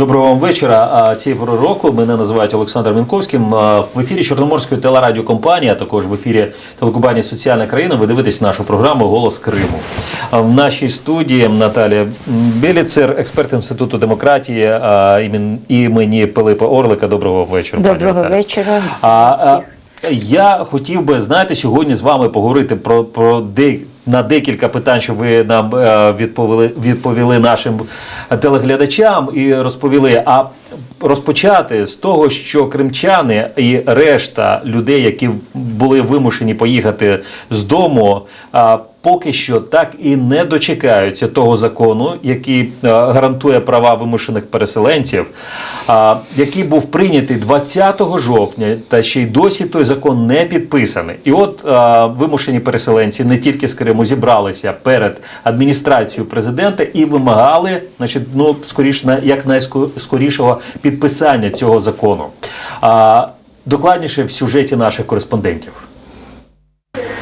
Доброго вам вечора. Цієї пори року мене називають Олександром Мінковським. В ефірі Чорноморської телерадіокомпанії, а також в ефірі телекомпанії Соціальна країна. Ви дивитесь нашу програму Голос Криму. В нашій студії Наталія Біліцер, експерт інституту демократії імені Пилипа Орлика. Доброго вечора. Доброго Наталя. вечора. А, я хотів би, знаєте, сьогодні з вами поговорити про, про де, на декілька питань, що ви нам е, відповіли, відповіли нашим телеглядачам і розповіли. А розпочати з того, що кримчани і решта людей, які були вимушені поїхати з дому, поки що так і не дочекаються того закону, який гарантує права вимушених переселенців, який був прийнятий 20 жовтня, та ще й досі той закон не підписаний. І от вимушені переселенці не тільки з Криму зібралися перед адміністрацією президента і вимагали, значить, ну скоріш на як найскорішого підписання цього закону. Докладніше в сюжеті наших кореспондентів.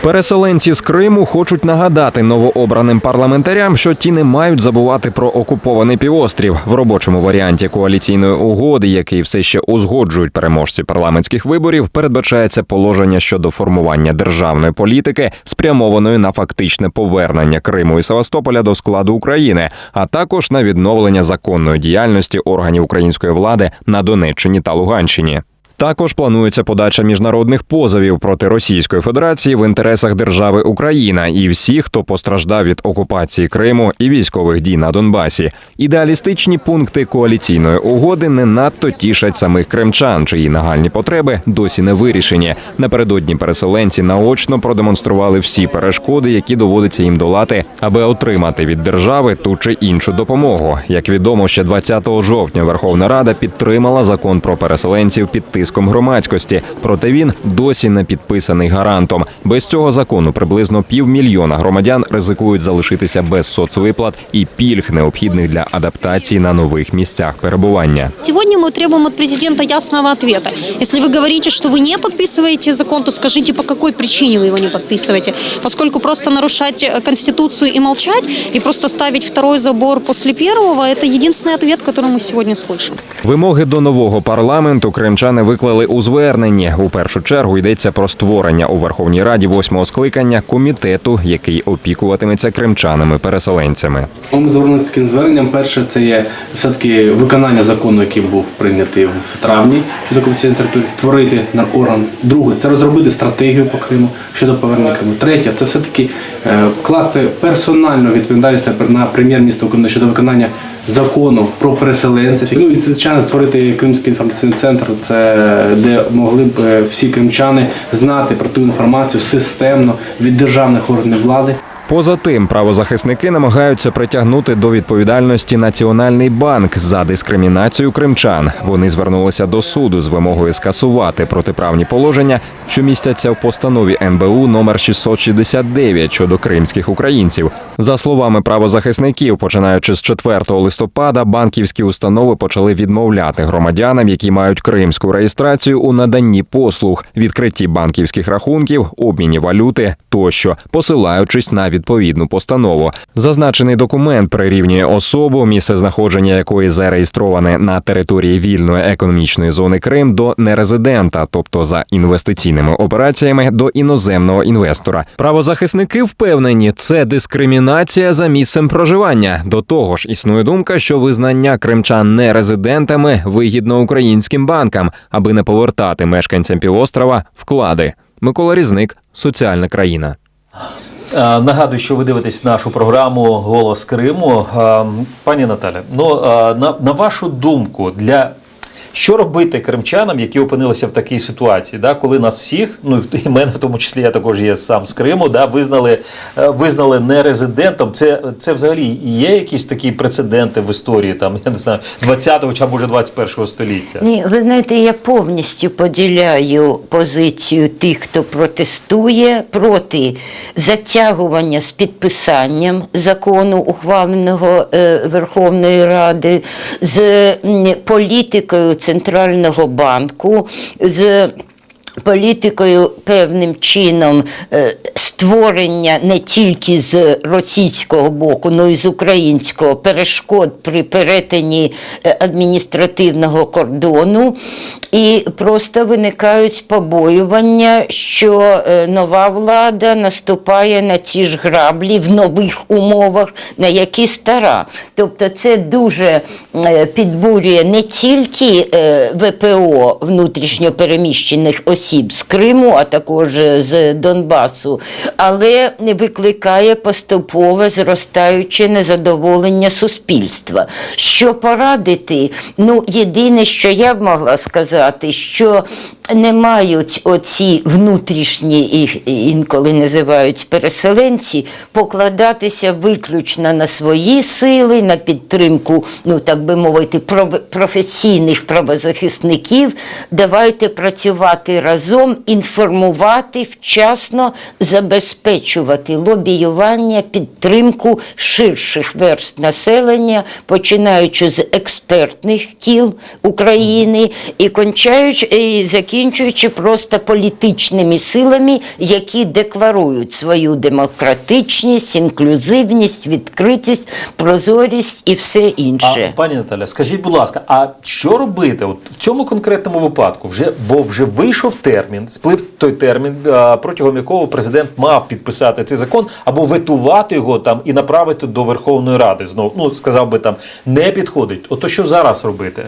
Переселенці з Криму хочуть нагадати новообраним парламентарям, що ті не мають забувати про окупований півострів в робочому варіанті коаліційної угоди, який все ще узгоджують переможці парламентських виборів. Передбачається положення щодо формування державної політики, спрямованої на фактичне повернення Криму і Севастополя до складу України, а також на відновлення законної діяльності органів української влади на Донеччині та Луганщині. Також планується подача міжнародних позовів проти Російської Федерації в інтересах держави Україна і всіх, хто постраждав від окупації Криму і військових дій на Донбасі. Ідеалістичні пункти коаліційної угоди не надто тішать самих кримчан, чиї нагальні потреби досі не вирішені. Напередодні переселенці наочно продемонстрували всі перешкоди, які доводиться їм долати, аби отримати від держави ту чи іншу допомогу. Як відомо, ще 20 жовтня Верховна Рада підтримала закон про переселенців під тиском громадськості. Проте він досі не підписаний гарантом. Без цього закону приблизно півмільйона громадян ризикують залишитися без соцвиплат і пільг, необхідних для адаптації на нових місцях перебування. Сегодня мы требуем от президента ясного ответа. Если вы говорите, что вы не подписываете закон, то скажите, по какой причине вы его не подписываете. Поскольку просто нарушать э, Конституцию и молчать, и просто ставить второй забор после первого, это единственный ответ, который мы сегодня слышим. Вимоги до нового парламенту кримчани виклали у зверненні. У першу чергу йдеться про створення у Верховній Раді восьмого скликання комітету, який опікуватиметься кримчанами-переселенцями. Ми звернулися таким зверненням. Перше, це є все-таки виконання закону, який був прийнятий в травні щодо окупаційної території, створити на орган. Друге, це розробити стратегію по Криму щодо повернення Криму. Третє, це все-таки е, класти персональну відповідальність на прем'єр-міністра України щодо виконання закону про переселенців. Ну і звичайно створити Кримський інформаційний центр, це де могли б е, всі кримчани знати про ту інформацію системно від державних органів влади. Поза тим, правозахисники намагаються притягнути до відповідальності Національний банк за дискримінацію кримчан. Вони звернулися до суду з вимогою скасувати протиправні положення, що містяться в постанові НБУ номер 669 щодо кримських українців. За словами правозахисників, починаючи з 4 листопада, банківські установи почали відмовляти громадянам, які мають кримську реєстрацію у наданні послуг, відкритті банківських рахунків, обміні валюти тощо, посилаючись на відповідну постанову. Зазначений документ прирівнює особу, місце знаходження якої зареєстроване на території вільної економічної зони Крим до нерезидента, тобто за інвестиційними операціями до іноземного інвестора. Правозахисники впевнені, це дискримінація за місцем проживання. До того ж, існує думка, що визнання кримчан нерезидентами вигідно українським банкам, аби не повертати мешканцям півострова вклади. Микола Різник, соціальна країна. Е, Нагадую, що ви дивитесь нашу програму Голос Криму. Е, Пані Наталя, ну е, на, на вашу думку, для що робити кримчанам, які опинилися в такій ситуації, да, коли нас всіх, ну і мене в тому числі я також є сам з Криму, да, визнали, е, визнали нерезидентом. Це, це взагалі є якісь такі прецеденти в історії, там я не знаю, 20-го чи може 21-го століття? Ні, ви знаєте, я повністю поділяю позицію тих, хто протестує проти затягування з підписанням закону, ухваленого е, Верховної Ради, з м, політикою Центрального банку, з політикою певним чином е, створення не тільки з російського боку, але й з українського перешкод при перетині е, адміністративного кордону, і просто виникають побоювання, що е, нова влада наступає на ті ж граблі в нових умовах, на які стара. Тобто це дуже е, підбурює не тільки е, ВПО внутрішньопереміщених осіб з Криму, а також з Донбасу, але викликає поступове зростаюче незадоволення суспільства. Що порадити? Ну, єдине, що я б могла сказати, що не мають оці внутрішні, їх інколи називають переселенці, покладатися виключно на свої сили, на підтримку, ну так би мовити, професійних правозахисників. Давайте працювати разом, інформувати, вчасно забезпечувати лобіювання, підтримку ширших верст населення, починаючи з експертних кіл України і кончаючи і закінчуючи просто політичними силами, які декларують свою демократичність, інклюзивність, відкритість, прозорість і все інше. А, пані Наталя, скажіть, будь ласка, а що робити от в цьому конкретному випадку? Вже бо вже вийшов термін, сплив той термін, протягом якого президент мав підписати цей закон або ветувати його там і направити до Верховної Ради. Знову ну сказав би там не підходить. Ото що зараз робити?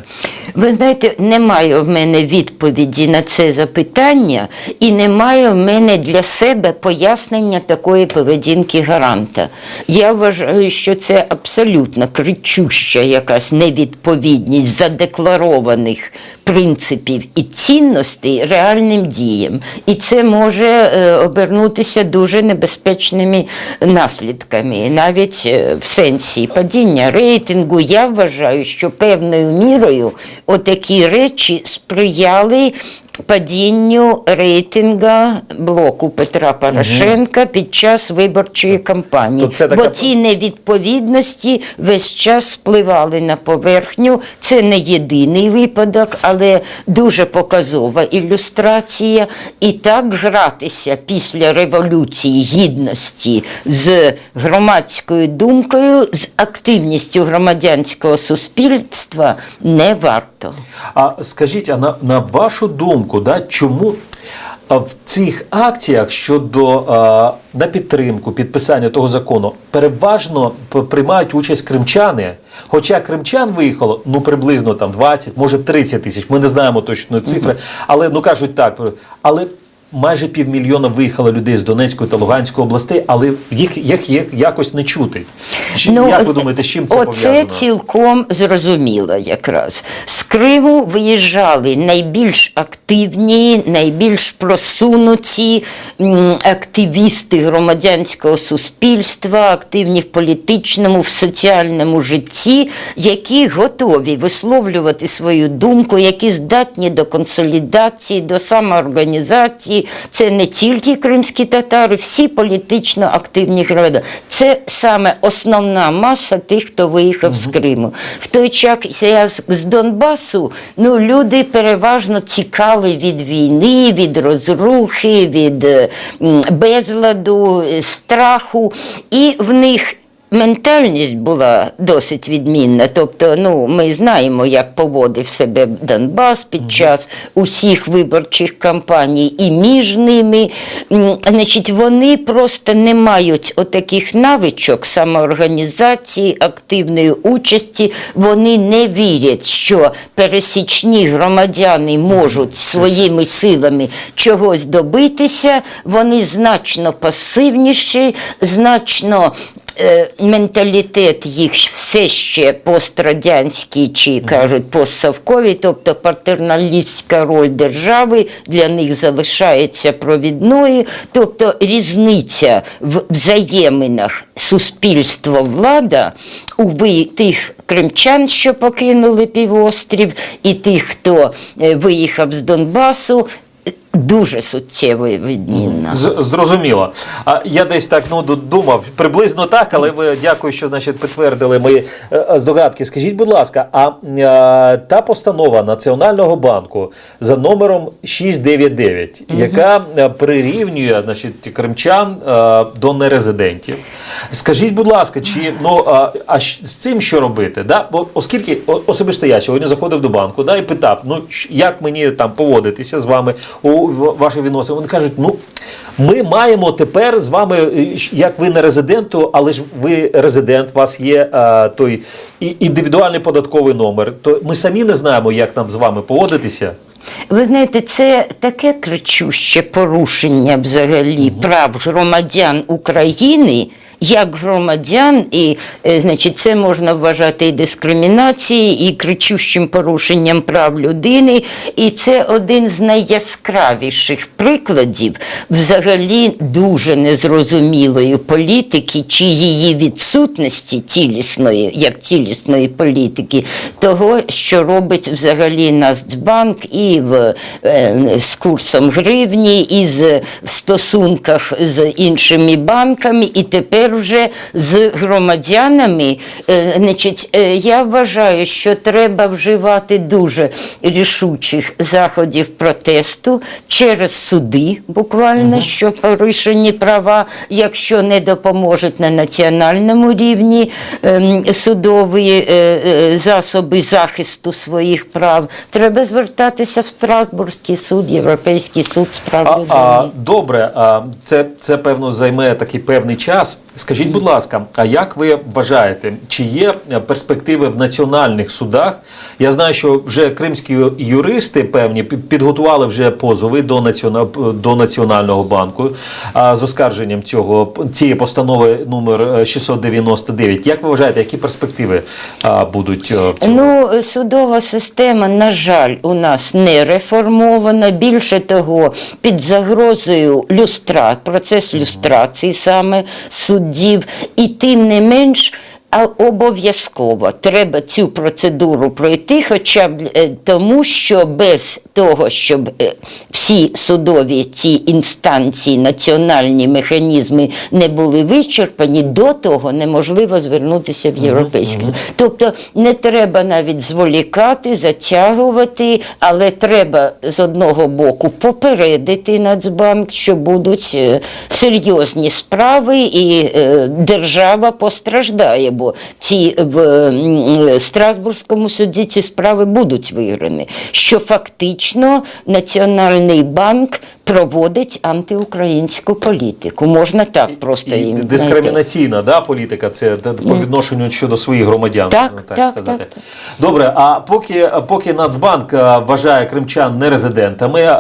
Ви знаєте, немає в мене відповіді на це запитання, і немає в мене для себе пояснення такої поведінки гаранта. Я вважаю, що це абсолютно кричуща якась невідповідність задекларованих принципів і цінностей реальним діям. І це може е, обернутися дуже небезпечними наслідками, навіть е, в сенсі падіння рейтингу. Я вважаю, що певною мірою отакі речі сприяли. Падінню рейтинга блоку Петра Порошенка під час виборчої кампанії, То це така- бо ці невідповідності весь час спливали на поверхню. Це не єдиний випадок, але дуже показова ілюстрація. І так гратися після революції гідності з громадською думкою, з активністю громадянського суспільства не варто. А скажіть, а на, на вашу думку, да, чому в цих акціях щодо а, на підтримку підписання того закону переважно приймають участь кримчани? Хоча кримчан виїхало ну приблизно там 20, може 30 тисяч. Ми не знаємо точної цифри, але ну кажуть так, але. Майже півмільйона виїхало людей з Донецької та Луганської областей, але їх, їх, їх якось не чути. Чи, як ви думаєте, з чим це Ну, Оце пов'язано? цілком зрозуміло якраз. З Криму виїжджали найбільш активні, найбільш просунуті активісти громадянського суспільства, активні в політичному, в соціальному житті, які готові висловлювати свою думку, які здатні до консолідації, до самоорганізації. Це не тільки кримські татари, всі політично активні громадяни. Це саме основна маса тих, хто виїхав з Криму. В той час я з- Донбасу, ну люди переважно тікали від війни, від розрухи, від безладу, е, страху, і в них. Ментальність була досить відмінна. Тобто, ну, ми знаємо, як поводив себе Донбас під час усіх виборчих кампаній, і між ними. Значить, вони просто не мають отаких навичок самоорганізації, активної участі. Вони не вірять, що пересічні громадяни можуть своїми силами чогось добитися. Вони значно пасивніші, значно менталітет їх все ще пострадянський чи кажуть постсовковий, тобто патерналістська роль держави для них залишається провідною, тобто різниця в взаєминах суспільство-влада у ви- тих кримчан, що покинули півострів, і тих, хто е, виїхав з Донбасу дуже суттєво відмінна. Зрозуміло. А я десь так ну думав, приблизно так, але ви дякую, що значить підтвердили мої е, е, здогадки. Скажіть, будь ласка, а е, та постанова Національного банку за номером 699, яка е, прирівнює значить, кримчан до нерезидентів. Скажіть, будь ласка, чи ну а, а з цим що робити? Да? Бо оскільки особисто я сьогодні заходив до банку да, і питав, ну як мені там поводитися з вами у в- ваші відносини. Вони кажуть, ну ми маємо тепер з вами, е, як ви не резиденту, але ж ви резидент, у вас є а, той індивідуальний податковий номер. То ми самі не знаємо, як нам з вами поводитися. Ви знаєте, це таке кричуще порушення взагалі прав громадян України. Як громадян, і е, значить, це можна вважати і дискримінацією, і кричущим порушенням прав людини. І це один з найяскравіших прикладів взагалі дуже незрозумілої політики, чи її відсутності цілісної, як цілісної політики, того, що робить взагалі Нацбанк і в, е, з курсом гривні, і з в стосунках з іншими банками, і тепер вже з громадянами. Е, значить, е, я вважаю, що треба вживати дуже рішучих заходів протесту через суди, буквально, що порушені права, якщо не допоможуть на національному рівні ем, судові е, засоби захисту своїх прав, треба звертатися в Страсбурзький суд, Європейський суд з прав А, людини. добре, а, це, це певно займе такий певний час. Скажіть, будь ласка, а як ви вважаєте, чи є е, перспективи в національних судах? Я знаю, що вже кримські юристи певні підготували вже позови до, націона, до Національного банку а, з оскарженням цього цієї постанови номер е, 699. Як ви вважаєте, які перспективи а, будуть е, в цьому? Ну, судова система, на жаль, у нас не реформована. Більше того, під загрозою люстра, процес люстрації саме суддів, і тим не менш. Обов'язково треба цю процедуру пройти, хоча б е, тому, що без того, щоб е, всі судові ці інстанції, національні механізми не були вичерпані, до того неможливо звернутися в європейський суд. Тобто не треба навіть зволікати, затягувати, але треба з одного боку попередити Нацбанк, що будуть е, серйозні справи, і держава постраждає, бо ці в м, Страсбурзькому суді ці справи будуть виграні. Що фактично Національний банк проводить антиукраїнську політику. Можна так просто І їм дискримінаційна да, політика, це по відношенню щодо своїх громадян. Так, ну, так, сказати. так, так. Добре, а поки, поки Нацбанк вважає кримчан нерезидентами,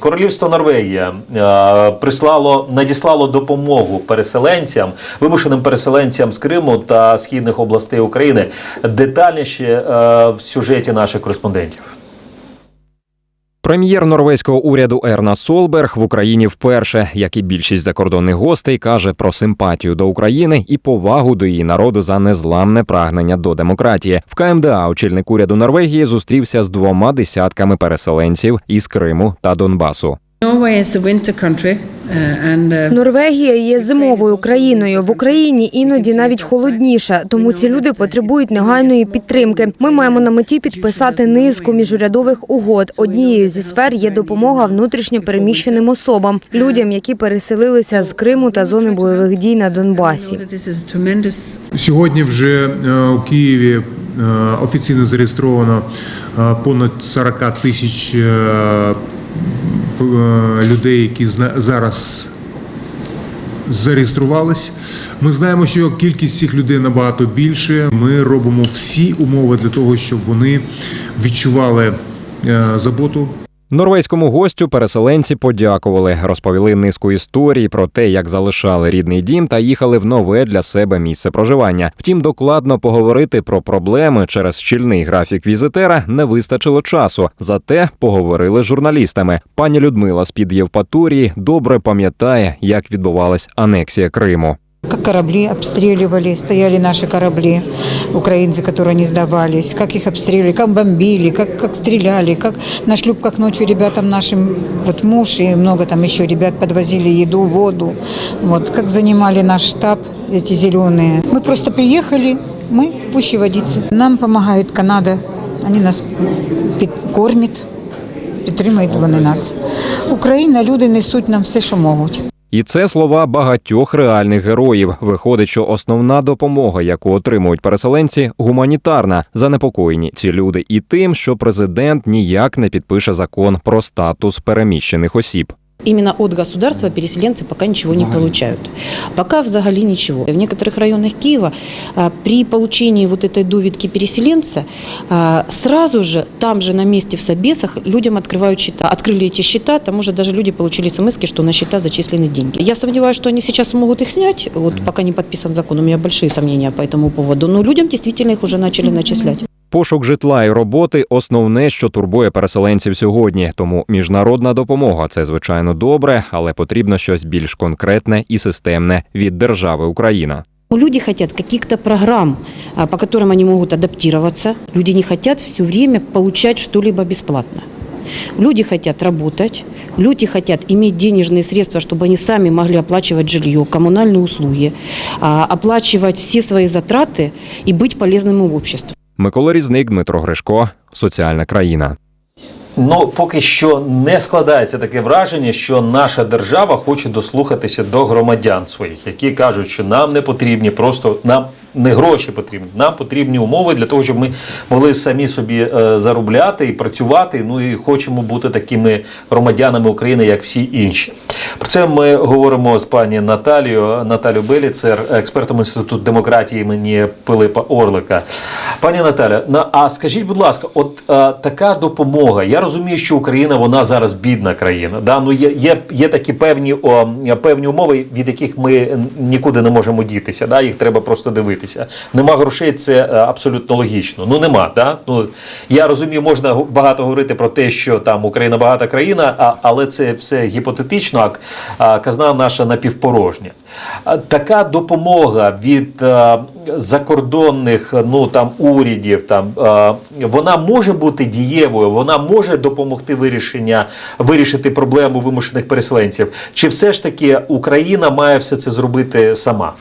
Королівство Норвегія прислало, надіслало допомогу переселенцям, вимушеним переселенцям з Криму східних областей України. Детальніше в сюжеті наших кореспондентів. Прем'єр норвезького уряду Ерна Солберг в Україні вперше, як і більшість закордонних гостей, каже про симпатію до України і повагу до її народу за незламне прагнення до демократії. В КМДА очільник уряду Норвегії зустрівся з двома десятками переселенців із Криму та Донбасу. Norway is a winter country, uh, and uh, Норвегія є зимовою країною. В Україні іноді навіть холодніше, тому ці люди потребують негайної підтримки. Ми маємо на меті підписати низку міжурядових угод. Однією зі сфер є допомога внутрішньо переміщеним особам, людям, які переселилися з Криму та зони бойових дій на Донбасі. Сьогодні вже е, у Києві е, офіційно зареєстровано е, понад 40 тисяч людей, які зараз зареєструвались. Ми знаємо, що кількість цих людей набагато більше. Ми робимо всі умови для того, щоб вони відчували е, заботу Норвезькому гостю переселенці подякували, розповіли низку історій про те, як залишали рідний дім та їхали в нове для себе місце проживання. Втім, докладно поговорити про проблеми через щільний графік візитера не вистачило часу. Зате поговорили з журналістами. Пані Людмила з під Євпаторії добре пам'ятає, як відбувалась анексія Криму. Как корабли обстреливали, стояли наши корабли, украинцы, которые не сдавались, как их обстреливали, как бомбили, как, как стреляли, как на шлюпках ночью ребятам нашим, вот муж и много там еще ребят подвозили еду, воду, вот, как занимали наш штаб эти зеленые. Мы просто приехали, мы в пуще водицы. Нам помогает Канада, они нас під- кормять, підтримують вони нас. Україна, люди несуть нам все, що можуть. І це слова багатьох реальних героїв. Виходить, що основна допомога, яку отримують переселенці, гуманітарна. Занепокоєні ці люди і тим, що президент ніяк не підпише закон про статус переміщених осіб. Именно от государства переселенцы пока ничего не получают. Пока взагалі ничего. В некоторых районах Киева а, при получении вот этой довідки переселенца а, сразу же там же на месте в Собесах людям открывают счета. Открыли эти счета, там уже даже люди получили смс что на счета зачислены деньги. Я сомневаюсь, что они сейчас смогут их снять, вот пока не подписан закон, у меня большие сомнения по этому поводу, но людям действительно их уже начали начислять. Пошук житла і роботи основне, що турбує переселенців сьогодні. Тому міжнародна допомога це звичайно добре, але потрібно щось більш конкретне і системне від держави Україна. Люди хотят каких-то программ, а, по которым они могут адаптироваться. Люди не хотят все время получать что-либо бесплатно. Люди хотят работать, люди хотят иметь денежные средства, чтобы они сами могли оплачивать жилье, коммунальные услуги, а, оплачивать все свои затраты и быть полезным обществу. Микола Різник, Дмитро Гришко, соціальна країна. Ну, поки що не складається таке враження, що наша держава хоче дослухатися до громадян своїх, які кажуть, що нам не потрібні, просто нам не гроші потрібні, нам потрібні умови для того, щоб ми могли самі собі е, заробляти і працювати. Ну і хочемо бути такими громадянами України, як всі інші. Про це ми говоримо з пані Наталією Наталю Беліцер, експертом інституту демократії імені Пилипа Орлика. Пані Наталя, на а скажіть, будь ласка, от е, така допомога. Я розумію, що Україна вона зараз бідна країна. Да? Ну є, є, є такі певні о, певні умови, від яких ми нікуди не можемо дітися. Да? Їх треба просто дивитися. Нема грошей, це е, абсолютно логічно. Ну нема. Да? Ну я розумію, можна багато говорити про те, що там Україна багата країна, а, але це все гіпотетично, а, а казна наша напівпорожня. Така допомога від е, закордонних ну там урядів, там е, вона може бути дієвою, вона може допомогти вирішення вирішити проблему вимушених переселенців. Чи все ж таки Україна має все це зробити сама?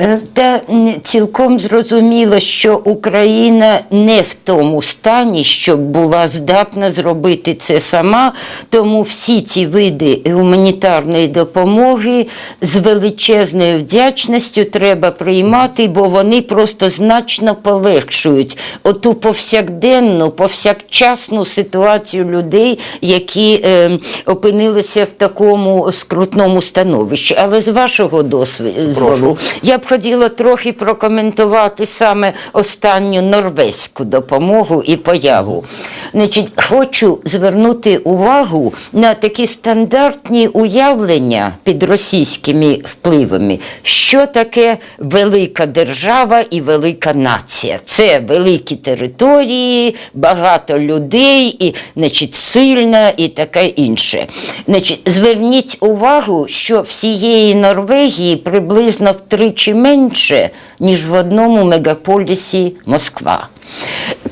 Е, Та цілком зрозуміло, що Україна не в тому стані, щоб була здатна зробити це сама, тому всі ці види гуманітарної допомоги з величезною вдячністю треба приймати, бо вони просто значно полегшують оту повсякденну, повсякчасну ситуацію людей, які е, опинилися в такому скрутному становищі. Але з вашого досвіду Прошу. Я б хотіла трохи прокоментувати саме останню норвезьку допомогу і появу. Значить, хочу звернути увагу на такі стандартні уявлення під російськими впливами, що таке велика держава і велика нація. Це великі території, багато людей, і значить, сильна і таке інше. Значить, зверніть увагу, що всієї Норвегії приблизно втричі менше, ніж в одному мегаполісі Москва.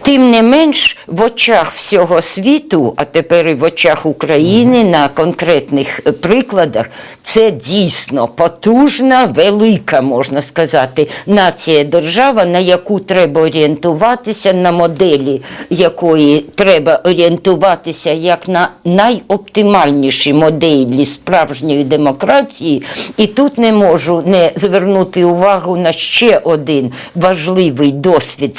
Тим не менш, в очах всього світу, а тепер і в очах України на конкретних е, прикладах, це дійсно потужна, велика, можна сказати, нація держава, на яку треба орієнтуватися, на моделі якої треба орієнтуватися як на найоптимальніші моделі справжньої демократії. І тут не можу не звернути увагу на ще один важливий досвід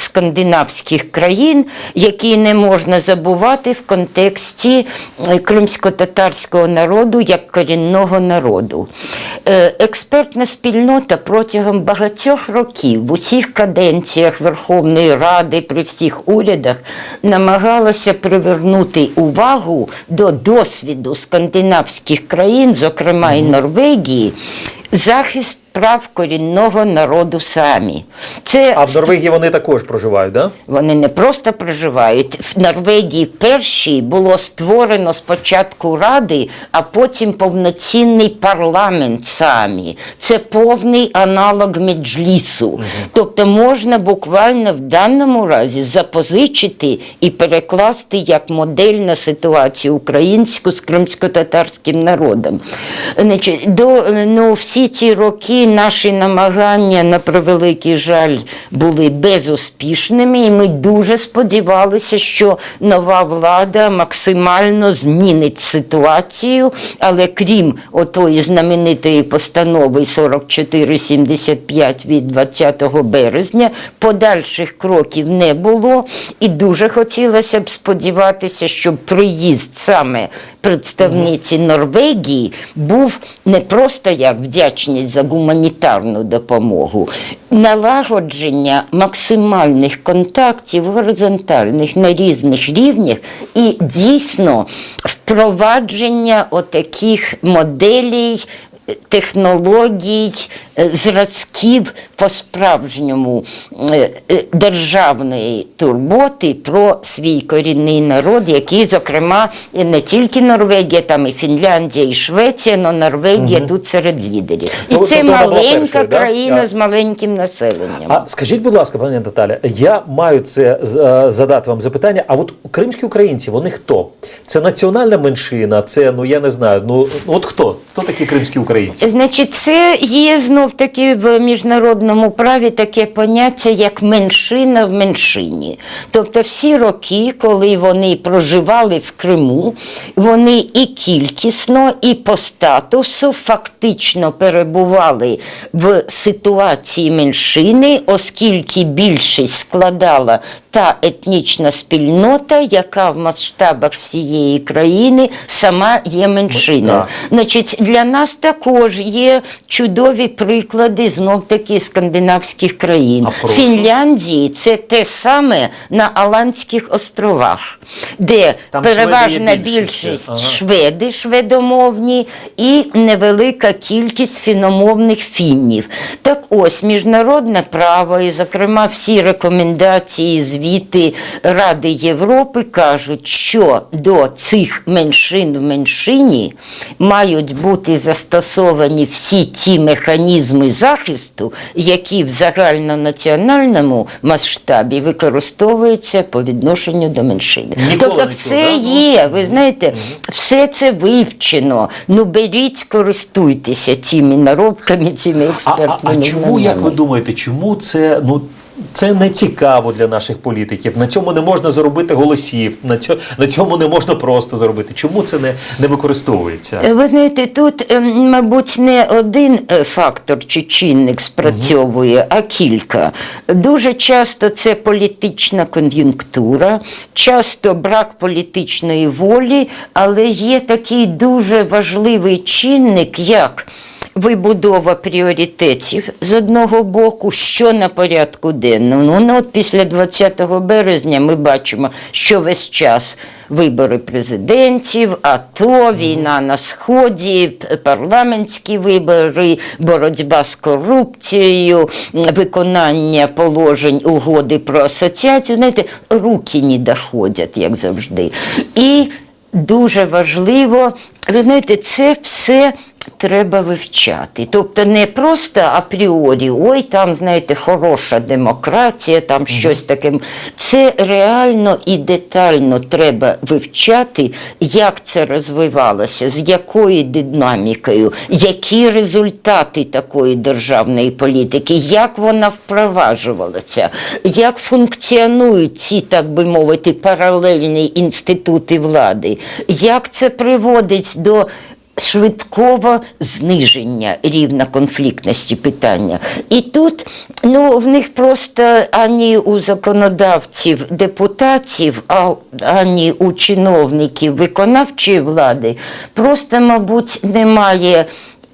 скандинавських країн, який не можна забувати в контексті е, кримсько-татарського народу як корінного народу. Е, Експертна спільнота протягом багатьох років в усіх каденціях Верховної Ради при всіх урядах намагалася привернути увагу до досвіду скандинавських країн, зокрема і Норвегії, захист прав корінного народу самі. Це А в Норвегії вони також проживають, да? вони не просто проживають. В Норвегії першій було створено спочатку ради, а потім повноцінний парламент самі. Це повний аналог меджлісу. Тобто можна буквально в даному разі запозичити і перекласти як модель на ситуацію українську з кримсько-татарським народом. Значить, до, ну, всі ці роки наші намагання, на превеликий жаль, були безуспішними, і ми дуже сподівалися, що нова влада максимально змінить ситуацію, але крім отої знаменитої постанови 4475 від 20 березня, подальших кроків не було, і дуже хотілося б сподіватися, щоб приїзд саме представниці Норвегії був не просто як вдячність за гуманітарну допомогу, налагодження максимальних контактів горизонтальних на різних рівнях і дійсно впровадження отаких моделей. Технологій, е, зразків по-справжньому е, е, державної турботи про свій корінний народ, який, зокрема, не тільки Норвегія, там і Фінляндія, і Швеція, але Норвегія тут серед лідерів. І Ну, це тобто вона була маленька першою, країна А- з маленьким населенням. А скажіть, будь ласка, пані Наталя, я маю це е, задати вам запитання. А от кримські українці, вони хто? Це національна меншина, це ну я не знаю. Ну от хто? Хто такі кримські українці? Значить, це є знов таки в міжнародному праві таке поняття, як меншина в меншині. Тобто всі роки, коли вони проживали в Криму, вони і кількісно, і по статусу фактично перебували в ситуації меншини, оскільки більшість складала та етнічна спільнота, яка в масштабах всієї країни сама є меншиною. Значить, для нас також є чудові приклади знов таки скандинавських країн. Прошу. Фінляндії це те саме на Аландських островах, де Там переважна більшість, ага. шведи шведомовні і невелика кількість фіномовних фіннів. Так ось міжнародне право, і, зокрема, всі рекомендації, звіти Ради Європи кажуть, що до цих меншин в меншині мають бути застосовані всі ті механізми захисту, які в загальнонаціональному масштабі використовуються по відношенню до меншини. Ніколи тобто, все да? є, ви знаєте, все це вивчено. Ну беріть, скористуйтеся цими наробками, цими А, а, а чому, як ви думаєте, чому це ну? Це не цікаво для наших політиків. На цьому не можна заробити голосів, на цьому, на цьому не можна просто заробити. Чому це не, не використовується? Ви знаєте, тут, ем, мабуть, не один е, фактор чи чинник спрацьовує, а кілька. Дуже часто це політична кон'юнктура, часто брак політичної волі, але є такий дуже важливий чинник, як вибудова пріоритетів з одного боку, що на порядку денному. Ну, от після 20 березня ми бачимо, що весь час вибори президентів, АТО, війна на Сході, парламентські вибори, боротьба з корупцією, виконання положень угоди про асоціацію. Знаєте, руки не доходять, як завжди. І дуже важливо, ви знаєте, це все. Треба вивчати. Тобто не просто апріорі, ой, там, знаєте, хороша демократія, там щось таке. Це реально і детально треба вивчати, як це розвивалося, з якою динамікою, які результати такої державної політики, як вона впроваджувалася, як функціонують ці, так би мовити, паралельні інститути влади, як це приводить до швидкого зниження рівня конфліктності питання. І тут ну, в них просто ані у законодавців, депутатів, а ані у чиновників виконавчої влади просто, мабуть, немає.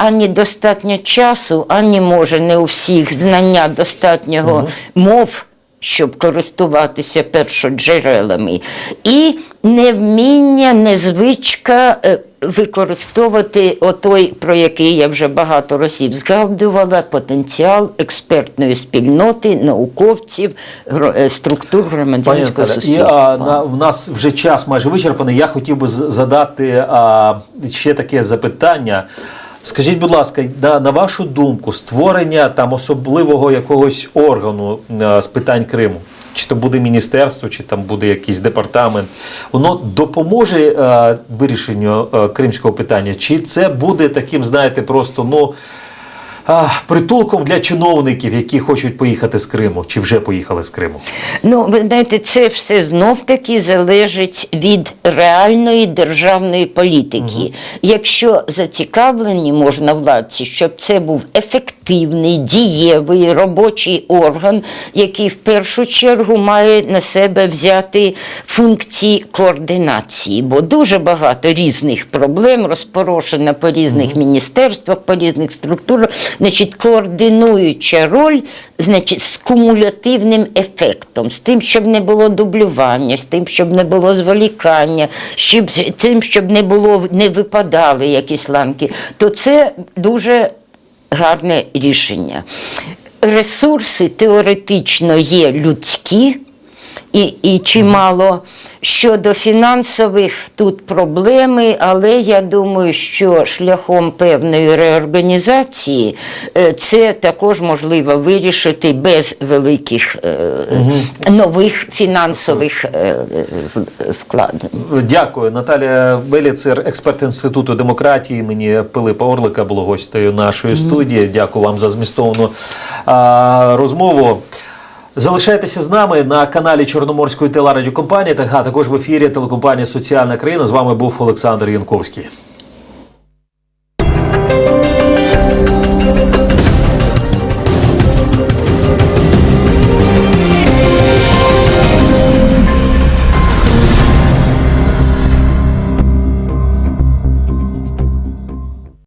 Ані достатньо часу, ані може не у всіх знання достатнього мов щоб користуватися першоджерелами, і невміння, незвичка е, використовувати отой, про який я вже багато разів згадувала, потенціал експертної спільноти, науковців, е, структур Пані громадянського Наталя, і а, в нас вже час майже вичерпаний. Я хотів би задати а, ще таке запитання. Скажіть, будь ласка, на, на вашу думку, створення там особливого якогось органу а, з питань Криму, чи то буде міністерство, чи там буде якийсь департамент, воно допоможе а, вирішенню а, кримського питання? Чи це буде таким, знаєте, просто ну. А, Притулком для чиновників, які хочуть поїхати з Криму, чи вже поїхали з Криму. Ну, ви знаєте, це все знов таки залежить від реальної державної політики. Якщо зацікавлені можна владці, щоб це був ефективний, дієвий робочий орган, який в першу чергу має на себе взяти функції координації, бо дуже багато різних проблем розпорошено по різних міністерствах, по різних структурах. Значить, координуюча роль, значить, з кумулятивним ефектом, з тим, щоб не було дублювання, з тим, щоб не було зволікання, щоб, з тим, щоб не було не випадали якісь ланки, то це дуже гарне рішення. Ресурси теоретично є людські. І, і чимало щодо фінансових тут проблеми, але я думаю, що шляхом певної реорганізації е, це також можливо вирішити без великих е, нових фінансових е, вкладень. Дякую. Наталія Беліцер, експерт Інституту демократії. Мені Пилипа Орлика було гостею нашої студії. Дякую вам за змістовну розмову. Залишайтеся з нами на каналі Чорноморської телерадіокомпанії, та також в ефірі телекомпанії Соціальна країна. З вами був Олександр Янковський.